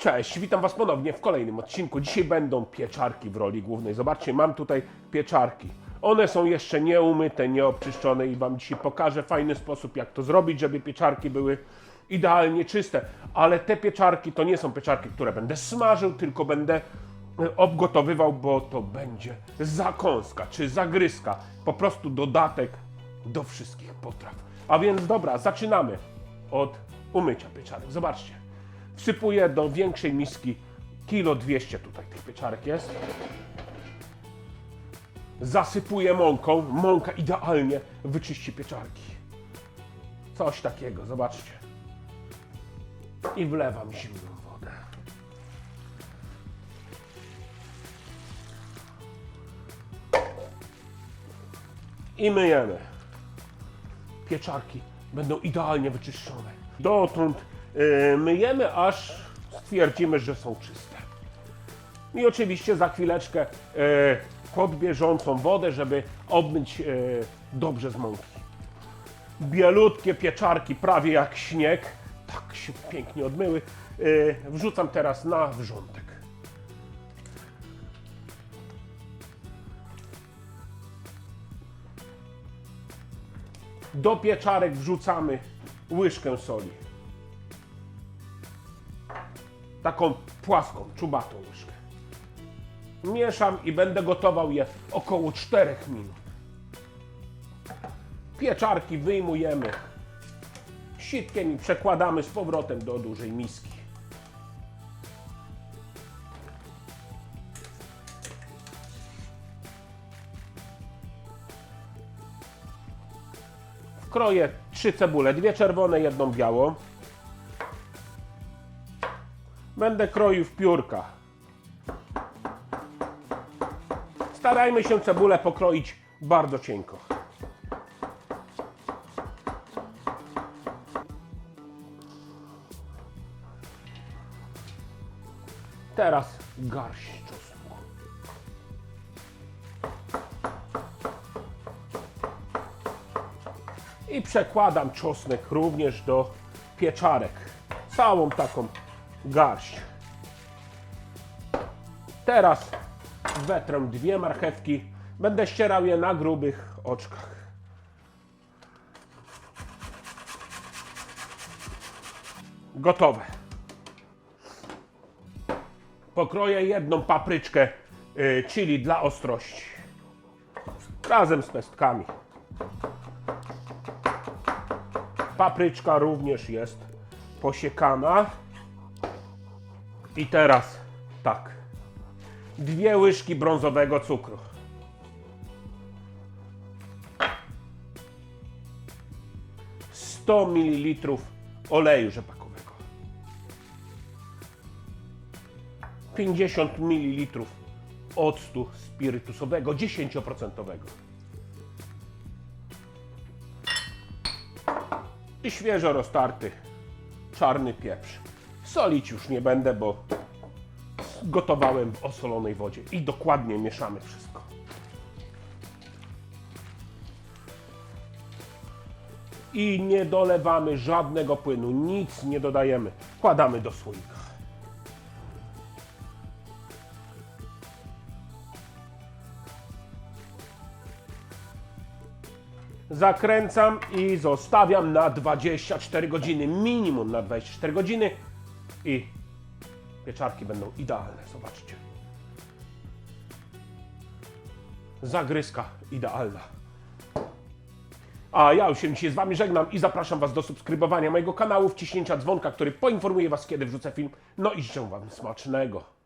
Cześć, witam Was ponownie w kolejnym odcinku. Dzisiaj będą pieczarki w roli głównej. Zobaczcie, mam tutaj pieczarki. One są jeszcze nieumyte, nieobczyszczone i Wam dzisiaj pokażę fajny sposób, jak to zrobić, żeby pieczarki były idealnie czyste. Ale te pieczarki to nie są pieczarki, które będę smażył, tylko będę e, obgotowywał, bo to będzie zakąska czy zagryzka. Po prostu dodatek do wszystkich potraw. A więc dobra, zaczynamy od umycia pieczarek. Zobaczcie. Wsypuję do większej miski kilo 200 tutaj tych pieczarek jest. Zasypuję mąką. Mąka idealnie wyczyści pieczarki. Coś takiego, zobaczcie. I wlewam zimną wodę. I myjemy. Pieczarki będą idealnie wyczyszczone. Dotąd myjemy, aż stwierdzimy, że są czyste. I oczywiście za chwileczkę yy, pod bieżącą wodę, żeby obmyć yy, dobrze z mąki. Bielutkie pieczarki, prawie jak śnieg. Tak się pięknie odmyły. Yy, wrzucam teraz na wrzątek. Do pieczarek wrzucamy łyżkę soli. Taką płaską, czubatą łyżkę. Mieszam i będę gotował je około 4 minut. Pieczarki wyjmujemy sitkiem i przekładamy z powrotem do dużej miski. Kroję trzy cebule, dwie czerwone, jedną białą. Będę kroił w piórka. Starajmy się cebulę pokroić bardzo cienko. Teraz garść czosnku. I przekładam czosnek również do pieczarek. Całą taką garść. Teraz wetrę dwie marchewki. Będę ścierał je na grubych oczkach. Gotowe. Pokroję jedną papryczkę y, chili dla ostrości. Razem z pestkami. Papryczka również jest posiekana. I teraz tak. Dwie łyżki brązowego cukru. Sto ml oleju rzepakowego. 50 ml octu spirytusowego 10%. i świeżo roztarty czarny pieprz. Solić już nie będę, bo gotowałem w osolonej wodzie i dokładnie mieszamy wszystko. I nie dolewamy żadnego płynu, nic nie dodajemy. Wkładamy do słoika. zakręcam i zostawiam na 24 godziny, minimum na 24 godziny i pieczarki będą idealne, zobaczcie. Zagryzka idealna. A ja już się dzisiaj z Wami żegnam i zapraszam Was do subskrybowania mojego kanału, wciśnięcia dzwonka, który poinformuje Was, kiedy wrzucę film. No i życzę Wam smacznego.